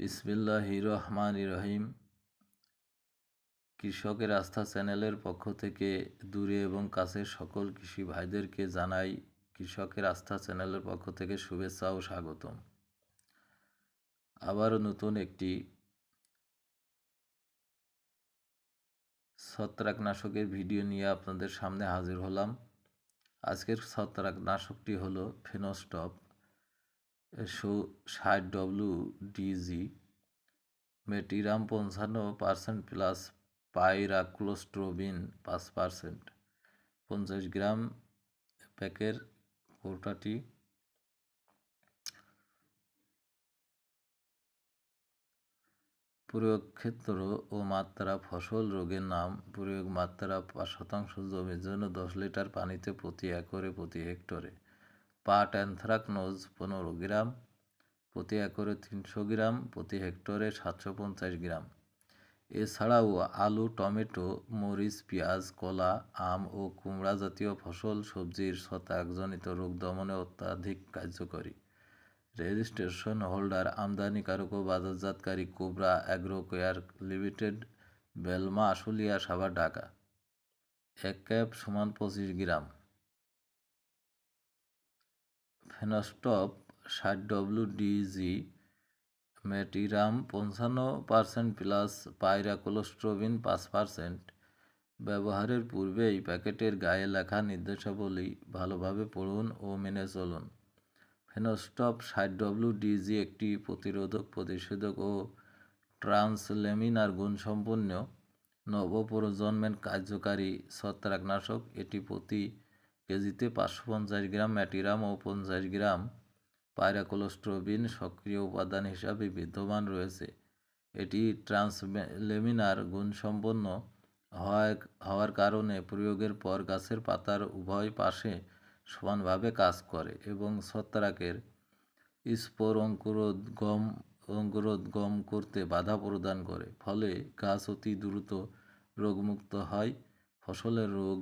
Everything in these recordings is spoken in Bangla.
বিসমিল্লাহ রহমান রহিম কৃষকের আস্থা চ্যানেলের পক্ষ থেকে দূরে এবং কাছের সকল কৃষি ভাইদেরকে জানাই কৃষকের আস্থা চ্যানেলের পক্ষ থেকে শুভেচ্ছা ও স্বাগতম। আবারও নতুন একটি ছত্রাকনাশকের ভিডিও নিয়ে আপনাদের সামনে হাজির হলাম। আজকের ছত্রাকনাশকটি হলো ফেনোস্টপ। ষাট ডব্লিউ ডিজি মেটিরাম পঞ্চান্ন পার্সেন্ট প্লাস পাইরাক্লোস্ট্রোবিন পাঁচ পার্সেন্ট। পঞ্চাশ গ্রাম প্যাকের কৌটাটি প্রয়োগ ক্ষেত্র ও মাত্রা ফসল রোগের নাম প্রয়োগ মাত্রা পাঁচ শতাংশ জমির জন্য দশ লিটার পানিতে প্রতি একরে প্রতি হেক্টরে। পাট অ্যানথ্রাকনোজ পনেরো গ্রাম, প্রতি একরে তিনশো গ্রাম, প্রতি হেক্টরে সাতশো পঞ্চাশ গ্রাম। এছাড়াও আলু, টমেটো, মরিচ, পেঁয়াজ, কলা, আম ও কুমড়া জাতীয় ফসল, সবজির শতাকজনিত রোগ দমনে অত্যাধিক কার্যকরী। রেজিস্ট্রেশন হোল্ডার আমদানিকারক ও বাজারজাতকারী Cobra agro care limited, Belma, Ashulia, Savar, Dhaka. এক ক্যাপ সমান পঁচিশ গ্রাম। ফেনস্টপ ষাট ডব্লিউ ডিজি মেটিরাম পঞ্চান্ন পার্সেন্ট প্লাস পায়রা কোলেস্ট্রোবিন পাঁচ পার্সেন্ট। ব্যবহারের পূর্বেই প্যাকেটের গায়ে লেখা নির্দেশাবলী ভালোভাবে পড়ুন ও মেনে চলুন। ফেনোস্টপ ষাট ডব্লিউ ডিজি একটি প্রতিরোধক, প্রতিষেধক ও ট্রান্সলেমিনার গুণসম্পন্ন নবপ্রজন্মের কার্যকারী ছত্রাকনাশক। এটি প্রতি কেজিতে পাঁচশো পঞ্চাশ গ্রাম ম্যাটিরাম ও পঞ্চাশ গ্রাম পায়রাকোলোস্ট্রোবিন সক্রিয় উপাদান হিসাবে বিদ্যমান রয়েছে। এটি ট্রান্সলেমিনার গুণসম্পন্ন হওয়ার হওয়ার কারণে প্রয়োগের পর গাছের পাতার উভয় পাশে সমানভাবে কাজ করে এবং ছত্রাকের স্পোর অঙ্কুরোদ্গম অঙ্কুরোদ্গম করতে বাধা প্রদান করে। ফলে গাছ অতি দ্রুত রোগমুক্ত হয়, ফসলের রোগ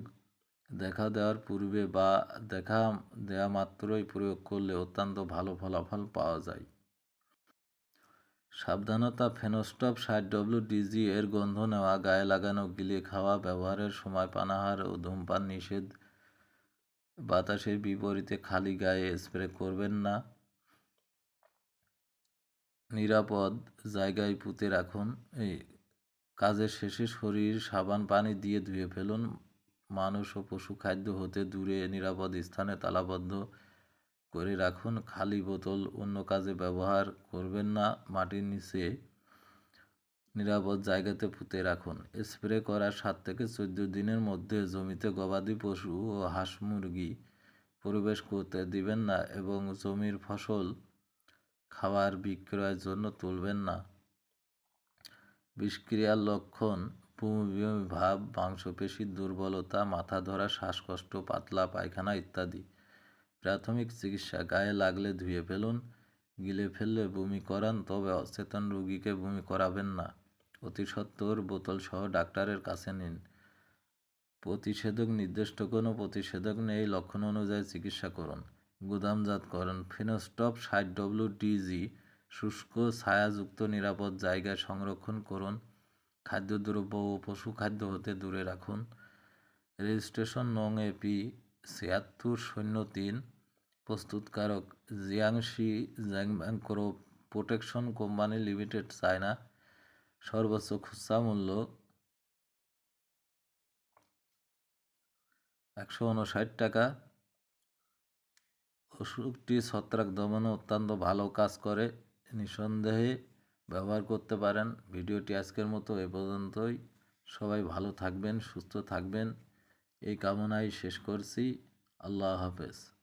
দেখা দেওয়ার পূর্বে বা দেখা দেওয়া মাত্রই প্রয়োগ করলে অত্যন্ত ভালো ফলাফল পাওয়া যায়। সাবধানতা, ফেনোস্টপ ষাট ডব্লিউ ডিজি এর গন্ধ নেওয়া, গায়ে লাগানো, গিলে খাওয়া, ব্যবহারের সময় পানাহার ও ধূমপান নিষেধ। বাতাসের বিপরীতে খালি গায়ে স্প্রে করবেন না। নিরাপদ জায়গায় পুঁতে রাখুন। এই কাজের শেষে শরীর, সাবান, পানি দিয়ে ধুয়ে ফেলুন। মানুষ ও পশু খাদ্য হতে দূরে, নিরাপদ স্থানে তালাবদ্ধ করে রাখুন। খালি বোতল অন্য কাজে ব্যবহার করবেন না। মাটির নিচে নিরাপদ জায়গাতে পুঁতে রাখুন। স্প্রে করার সাত থেকে চোদ্দ দিনের মধ্যে জমিতে গবাদি পশু ও হাঁস মুরগি প্রবেশ করতে দিবেন না এবং জমির ফসল খাবার বিক্রয়ের জন্য তুলবেন না। বিষক্রিয়ার লক্ষণ ভাব মাংসপেশির দুর্বলতা, মাথা ধরা, শ্বাসকষ্ট, পাতলা পায়খানা ইত্যাদি। প্রাথমিক চিকিৎসা, গায়ে লাগলে ধুয়ে ফেলুন, গিলে ফেললে বমি করান, তবে অচেতন রোগীকে বমি করাবেন না। অতি সত্বর বোতল সহ ডাক্তারের কাছে নিন। প্রতিষেধক নির্দিষ্ট কোনো প্রতিষেধক নেই, লক্ষণ অনুযায়ী চিকিৎসা করুন। গুদামজাত গুদামজাতকরণ ফিনোস্টপ ষাট ডব্লিউ ডিজি শুষ্ক, ছায়াযুক্ত নিরাপদ জায়গায় সংরক্ষণ করুন। খাদ্যদ্রব্য ও পশু খাদ্য হতে দূরে রাখুন। রেজিস্ট্রেশন নং এপি ছিয়াত্তর শূন্য তিন প্রস্তুতকারক জিয়াংশি জ্যাংব্যাংক্রো প্রোটেকশন কোম্পানি লিমিটেড, চায়না। সর্বোচ্চ খুচরা মূল্য একশো উনষাট টাকা। ওষুধটি ছত্রাক দমনে অত্যন্ত ভালো কাজ করে। নিঃসন্দেহে ব্যবহার করতে পারেন। ভিডিওটি আজকের মতো এ পর্যন্তই। সবাই ভালো থাকবেন, সুস্থ থাকবেন। এই কামনায় শেষ করছি। আল্লাহ হাফেজ।